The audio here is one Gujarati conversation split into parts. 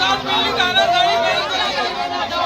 साथ मिली गाना सही मिली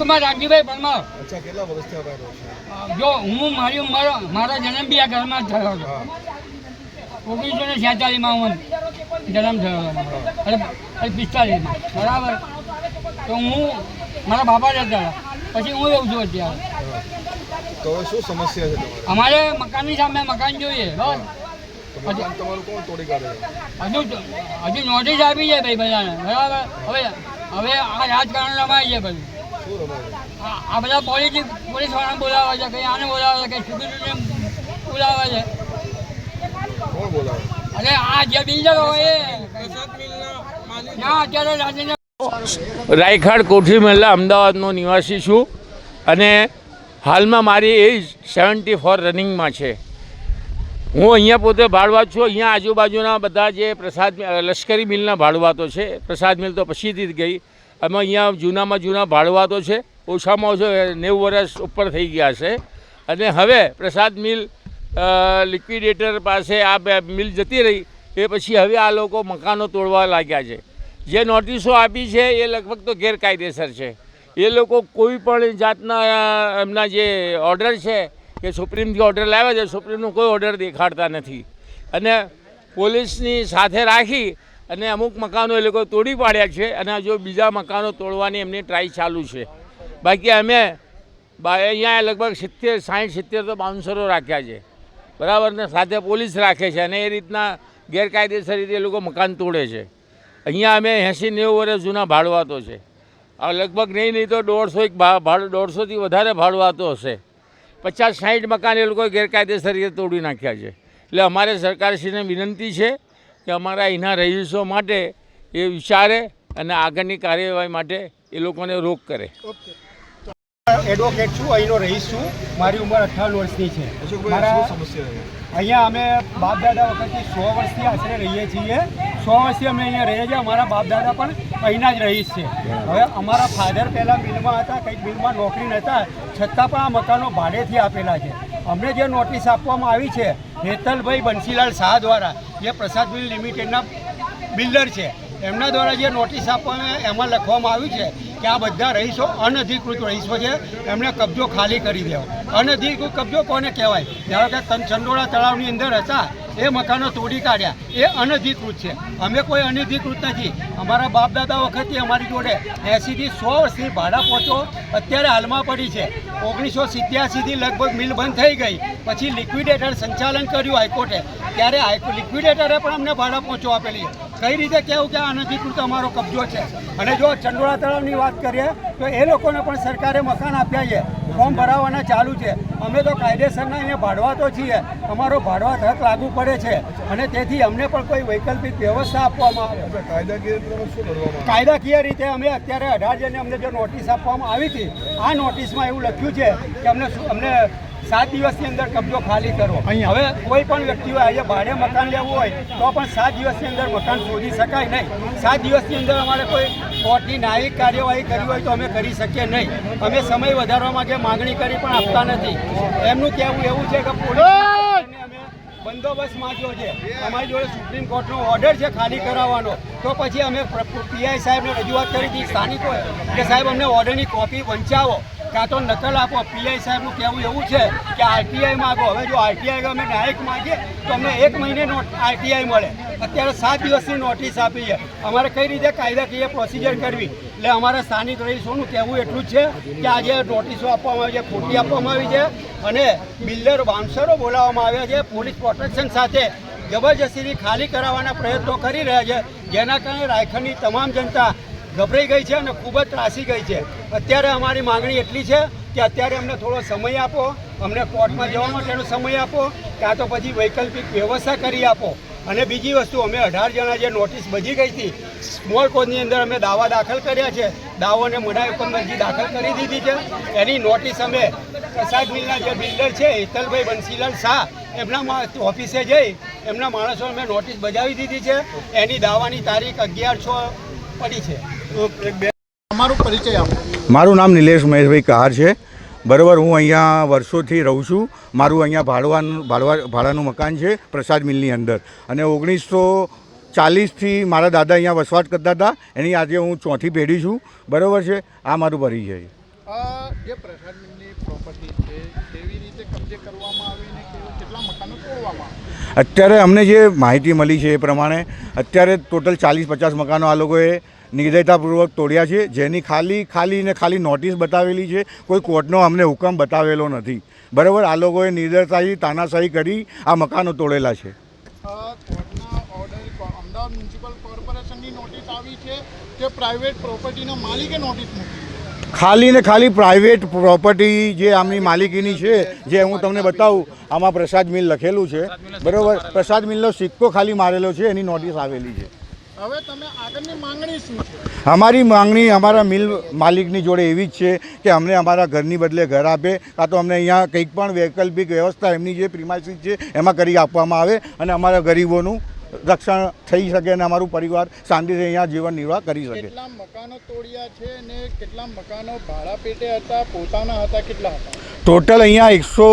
કુમાર રાજીભાઈ પરમાર. અચ્છા કેટલા વર્ષથી આ ભાઈ રહો જો હું મારી મારો મારો જન્મ બી આ ઘરમાં થયો હતો. ઓગણીસો ને છેતાલીસમાં હું જન્મ થયો અને પિસ્તાલીસમાં બરાબર. તો હું મારા બાપા રહેતા પછી હું રહું છું અત્યારે. તો શું સમસ્યા છે અમારે મકાનની સામે મકાન જોઈએ બસ. તમારું કોણ તોડી કાઢે? હજુ હજુ નોટિસ આપી છે ભાઈ બધાને. બરાબર. હવે હવે આ રાજકારણ રમાય છે છે આ આ બધા પોલીસ પોલીસ વાળાને બોલાવે છે કઈ આને બોલાવે છે કઈ સિક્યુરિટીને બોલાવે છે. કોણ બોલાવે? અરે આ જે બિલ્ડર હોય એ. ના અત્યારે રાજેન્દ્ર રાયખાડ કોઠી મહેલા અમદાવાદનો નિવાસી છું અને હાલમાં મારી એજ સેવન્ટી ફોર રનિંગમાં છે. હું અહીંયા પોતે ભાડવા છું અહીંયા આજુબાજુના બધા જે પ્રસાદ લશ્કરી મિલના ભાડવાતો છે પ્રસાદ મિલ તો પછીથી જ ગઈ. એમાં અહીંયા જૂનામાં જૂના ભાડવાતો છે, ઓછામાં ઓછો નેવું વર્ષ ઉપર થઈ ગયા છે. અને હવે પ્રસાદ મિલ લિક્વિડેટર પાસે આ બે મિલ જતી રહી, એ પછી હવે આ લોકો મકાનો તોડવા લાગ્યા છે. જે નોટિસો આપી છે એ લગભગ તો ગેરકાયદેસર છે. એ લોકો કોઈ પણ જાતના એમના જે ઓર્ડર છે, કે સુપ્રીમથી ઓર્ડર લાવ્યા છે, સુપ્રીમનો કોઈ ઓર્ડર દેખાડતા નથી. અને પોલીસની સાથે રાખી અને અમુક મકાનો એ લોકો તોડી પાડ્યા છે અને જો બીજા મકાનો તોડવાની એમની ટ્રાય ચાલુ છે. બાકી અમે અહીંયા લગભગ સિત્તેર સાઠ સિત્તેર તો બાઉન્સરો રાખ્યા છે. બરાબર ને? સાથે પોલીસ રાખે છે અને એ રીતના ગેરકાયદેસર રીતે એ લોકો મકાન તોડે છે. અહીંયા અમે એંસી નેવું વર્ષ જૂના ભાડવાતો છે. આ લગભગ નહીં નહીં તો દોઢસો એક ભાડું, દોઢસોથી વધારે ભાડવાતો હશે. પચાસ સાઠ મકાન એ લોકોએ ગેરકાયદેસર રીતે તોડી નાખ્યા છે. એટલે અમારે સરકારશ્રીને વિનંતી છે કે અમારા અહીંના રહીશો માટે એ વિચારે અને આગળની કાર્યવાહી માટે એ લોકોને રોક કરે. એડવોકેટ છું અહીંનો રહીશ છું. મારી ઉંમર અઠ્ઠાવન વર્ષની છે. મારા સમસ્યા છે? અહીંયા અમે બાપ દાદા વખતથી સો વર્ષથી આશરે રહીએ છીએ. સો વર્ષથી અમે અહીંયા રહીએ છીએ. અમારા બાપ દાદા પણ અહીંના જ રહીશ છે. હવે અમારા ફાધર પહેલાં મિલમાં હતા કંઈક મિલમાં નોકરી નહોતા. છતાં પણ આ મકાનો ભાડેથી આપેલા છે. અમને જે નોટિસ આપવામાં આવી છે, હેતલભાઈ બંસીલાલ શાહ દ્વારા, જે પ્રસાદ મિલ લિમિટેડના બિલ્ડર છે, એમના દ્વારા જે નોટિસ આપવામાં, એમાં લખવામાં આવ્યું છે કે આ બધા રહીશો અનધિકૃત રહીશો છે એમણે કબજો ખાલી કરી દેવો. અનધિકૃત કબજો કોને કહેવાય? ધારો કે ચંડોળા તળાવની અંદર હતા એ મકાનો તોડી કાઢ્યા. એ અનધિકૃત છે. અમે કોઈ અનધિકૃત નથી. અમારા બાપ દાદા વખતથી અમારી જોડે એંસીથી સો વર્ષથી ભાડા પહોંચો અત્યારે હાલમાં પડી છે. ઓગણીસો સિત્યાસીથી લગભગ મિલ બંધ થઈ ગઈ. પછી લિક્વિડેટર સંચાલન કર્યું હાઈકોર્ટે. ત્યારે લિક્વિડેટરે પણ અમને ભાડા પહોંચો આપેલી. કઈ રીતે કહેવું કે આ અનધિકૃત અમારો કબજો છે? અને જો ચંડોળા તળાવની વાત કરીએ તો એ લોકોને પણ સરકારે મકાન આપ્યા છે. ફોર્મ ભરાવાના ચાલુ છે. અમે તો કાયદેસરના અહીંયા ભાડવા તો છીએ. અમારો ભાડવા હક લાગુ પડે છે. અને તેથી અમને પણ કોઈ વૈકલ્પિક વ્યવસ્થા આપવામાં આવે. કાયદાકીય રીતે અમે અત્યારે અઢાર જણને અમને જે નોટિસ આપવામાં આવી હતી આ નોટિસમાં એવું લખ્યું છે કે અમને અમને સાત દિવસની અંદર કબજો ખાલી કરો. હવે કોઈ પણ વ્યક્તિઓ આજે ભાડે મકાન લેવું હોય તો પણ સાત દિવસની અંદર મકાન શોધી શકાય નહીં. સાત દિવસની અંદર અમારે કોઈ કોર્ટની ન્યાયિક કાર્યવાહી કરવી હોય તો અમે કરી શકીએ નહીં. અમે સમય વધારવા માટે માંગણી કરી પણ આપતા નથી. એમનું કહેવું એવું છે કે પોલીસ અમે બંદોબસ્ત માંગ્યો છે. અમારી જોડે સુપ્રીમ કોર્ટનો ઓર્ડર છે ખાલી કરાવવાનો. તો પછી અમે પીઆઈ સાહેબને રજૂઆત કરી હતી. સ્થાનિકોએ કે સાહેબ અમને ઓર્ડરની કોપી વંચાવો. કાં તો નકલ આપો, પીઆઈ સાહેબનું કહેવું એવું છે કે આરટીઆઈ માગો. હવે જો આરટીઆઈ અમે ન્યાયિક માગીએ, તો અમને એક મહિને નોટ આરટીઆઈ મળે. અત્યારે સાત દિવસની નોટિસ આપી છે અમારે કઈ રીતે કાયદાકીય પ્રોસિજર કરવી? એટલે અમારા સ્થાનિક રહીશોનું કહેવું એટલું જ છે કે આજે નોટિસો આપવામાં આવી છે, ખોટી આપવામાં આવી છે અને બિલ્ડર બાઉન્સરો બોલાવવામાં આવ્યા છે, પોલીસ પ્રોટેક્શન સાથે જબરજસ્તીથી ખાલી કરાવવાના પ્રયત્નો કરી રહ્યા છે. જેના કારણે રાયખડની તમામ જનતા ગભરાઈ ગઈ છે અને ખૂબ જ ત્રાસી ગઈ છે. અત્યારે અમારી માંગણી એટલી છે કે અત્યારે અમને થોડો સમય આપો, અમને કોર્ટમાં જવા માટેનો સમય આપો, કાં તો પછી વૈકલ્પિક વ્યવસ્થા કરી આપો. અને બીજી વસ્તુ, અમે અઢાર જણા જે નોટિસ બજી ગઈ હતી, સ્મોલ કોર્ટની અંદર અમે દાવા દાખલ કર્યા છે. દાવોને મનાઈ હુકમ અરજી દાખલ કરી દીધી છે. એની નોટિસ અમે પ્રસાદ મિલના જે બિલ્ડર છે, હેતલભાઈ બંસીલાલ શાહ, એમના ઓફિસે જઈ એમના માણસો અમે નોટિસ બજાવી દીધી છે. એની દાવાની તારીખ અગિયાર છ પડી છે? તમારું પરિચય આપો. મારું નામ નિલેશ મહેશભાઈ કહાર છે. બરાબર હું અહીંયા વર્ષોથી રહું છું. મારું અહીંયા ભાડવાનું ભાડવા ભાડાનું મકાન છે પ્રસાદ મિલની અંદર. અને ઓગણીસો ચાલીસથી મારા દાદા અહીંયા વસવાટ કરતા હતા. એની આજે હું ચોથી પેઢી છું. બરાબર છે? આ મારું પરિચય છે. આ જે પ્રસાદ પ્રોપર્ટી છે કેવી રીતે કબજે કરવામાં આવી ને કેટલા મકાનો તોડવામાં અત્યારે અમને જે માહિતી મળી છે એ પ્રમાણે અત્યારે ટોટલ ચાલીસ પચાસ મકાનો આ લોકોએ નિર્દયતાપૂર્વક તોડ્યા છે જેની ખાલી ખાલી ને ખાલી નોટિસ બતાવેલી છે કોઈ કોર્ટનો અમને હુકમ બતાવેલો નથી. બરાબર આ લોકોએ નિર્દયતાથી તાનાશાહી કરી આ મકાનો તોડેલા છે. અમદાવાદ મ્યુનિસિપલ કોર્પોરેશનની નોટિસ આવી છે કે પ્રાઇવેટ પ્રોપર્ટીના માલિકે નોટિસ મૂકી ખાલી ને ખાલી પ્રાઇવેટ પ્રોપર્ટી જે આમની માલિકીની છે જે હું તમને બતાવું આમાં પ્રસાદ મિલ લખેલું છે. બરાબર? પ્રસાદ મિલનો સિક્કો ખાલી મારેલો છે એની નોટિસ આવેલી છે. હવે તમે આગળની માંગણી શું છે? અમારી માંગણી અમારા મિલ માલિકની જોડે એવી જ છે કે અમને અમારા ઘરની બદલે ઘર આપે કાં તો અમને અહીંયા કંઈક પણ વૈકલ્પિક વ્યવસ્થા એમની જે પ્રિમાઇસીસ છે એમાં કરી આપવામાં આવે અને અમારા ગરીબોનું રક્ષણ થઈ શકે અને અમારું પરિવાર શાંતિથી અહીંયા જીવન નિર્વાહ કરી શકે. કેટલા મકાનો તોડ્યા છે ને કેટલા મકાનો ભાડા પેટે હતા, પોતાના હતા, કેટલા હતા? ટોટલ અહીંયા એકસો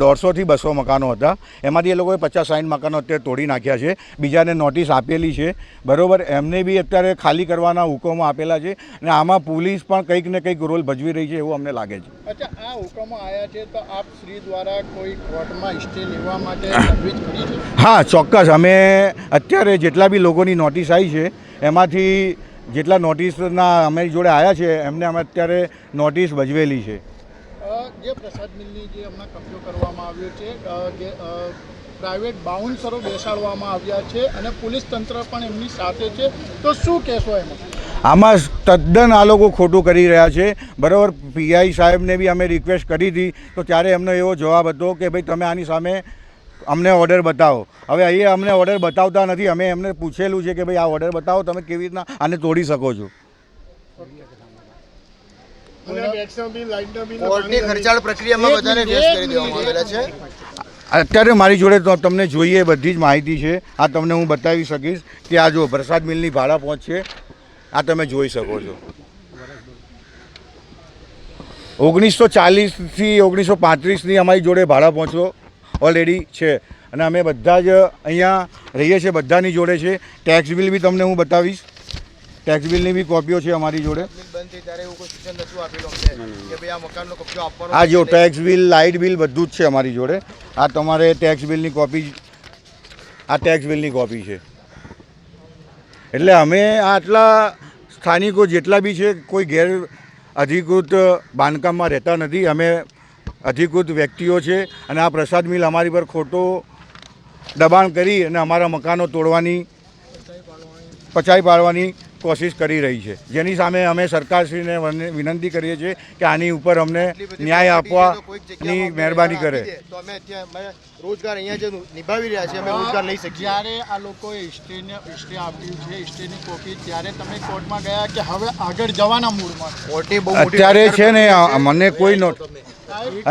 દોઢસોથી બસો મકાનો હતા. એમાંથી એ લોકોએ પચાસ સાઠ મકાનો અત્યારે તોડી નાખ્યા છે. બીજાને નોટિસ આપેલી છે. બરાબર એમને બી અત્યારે ખાલી કરવાના હુકમો આપેલા છે અને આમાં પોલીસ પણ કંઈક ને કંઈક રોલ ભજવી રહી છે એવું અમને લાગે છે. અચ્છા આ હુકમો આવ્યા છે તો આપ શ્રી દ્વારા કોઈ કોર્ટમાં સ્ટે લેવા માટે હા ચોક્કસ. અમે અત્યારે જેટલા બી લોકોની નોટિસ આવી છે એમાંથી જેટલા નોટિસના અમારી જોડે આવ્યા છે એમને અમે અત્યારે નોટિસ ભજવેલી છે. જે પ્રસાદ મિલની જે હમણાં કબજો કરવામાં આવ્યો છે જે પ્રાઇવેટ બાઉન્સરો બેસાડવામાં આવ્યા છે અને પોલીસ તંત્ર પણ એમની સાથે છે. તો શું કહેશો એમાં? આમાં તદ્દન આ લોકો ખોટું કરી રહ્યા છે. બરાબર, પીઆઈ સાહેબને બી અમે રિક્વેસ્ટ કરી હતી. તો ત્યારે એમનો એવો જવાબ હતો કે ભાઈ, તમે આની સામે અમને ઓર્ડર બતાવો. હવે અહીંયા અમને ઓર્ડર બતાવતા નથી. અમે એમને પૂછેલું છે કે ભાઈ, આ ઓર્ડર બતાવો, તમે કેવી રીતના આને તોડી શકો છો? કોર્ટની ખર્ચાળ પ્રક્રિયામાં બધાને ફેસ કરી દેવામાં આવેલા છે. અત્યારે મારી જોડે તો તમને જોઈએ બધી જ માહિતી છે. આ તમને હું બતાવી શકીશ કે આ જો પ્રસાદ મિલની ભાડા પહોંચશે આ તમે જોઈ શકો છો. ઓગણીસો ચાલીસથી ઓગણીસો પાંત્રીસની અમારી જોડે ભાડા પહોંચો ઓલરેડી છે. અને અમે બધા જ અહીંયા રહીએ છીએ બધાની જોડે છે. ટેક્સ બિલ બી તમને હું બતાવીશ. ટેક્સ બિલની બી કોપીઓ છે અમારી જોડે. આ જો ટેક્સ બિલ લાઇટ બિલ બધું જ છે અમારી જોડે. આ તમારે ટેક્સ બિલની કોપી આ ટેક્સ બિલની કોપી છે. એટલે અમે આટલા સ્થાનિકો જેટલા બી છે કોઈ ગેર અધિકૃત બાંધકામમાં રહેતા નથી. અમે અધિકૃત વ્યક્તિઓ છે અને આ પ્રસાદ મિલ અમારી પર ખોટો દબાણ કરી અને અમારા મકાનો તોડવાની પચાઈ પાડવાની કોશિશ કરી રહી છે. જેની સામે અમે સરકારશ્રીને વિનંતી કરીએ છીએ કે આની ઉપર અમને ન્યાય આપવાની મહેરબાની કરે. તો અમે રોજગાર અહીંયા જે નિભાવી રહ્યા છીએ અમે રોજગાર લઈ શકીએ. જ્યારે આ લોકોએ હિસ્ટ્રીને હિસ્ટ્રી આપ્યું છે હિસ્ટ્રીની કોપી ત્યારે તમે કોર્ટમાં ગયા કે હવે આગળ જવાના મૂડમાં કોર્ટે બહુ અત્યારે છે ને મને કોઈ નોટ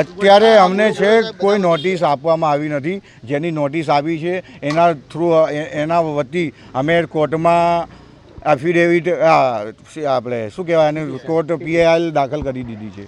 અત્યારે અમને છે કોઈ નોટિસ આપવામાં આવી નથી. જેની નોટિસ આવી છે એના થ્રુ એના વતી અમે કોર્ટમાં એફિડેવિટ આ આપણે શું કહેવાય એને કોર્ટ પીએઆઈએલ દાખલ કરી દીધી છે.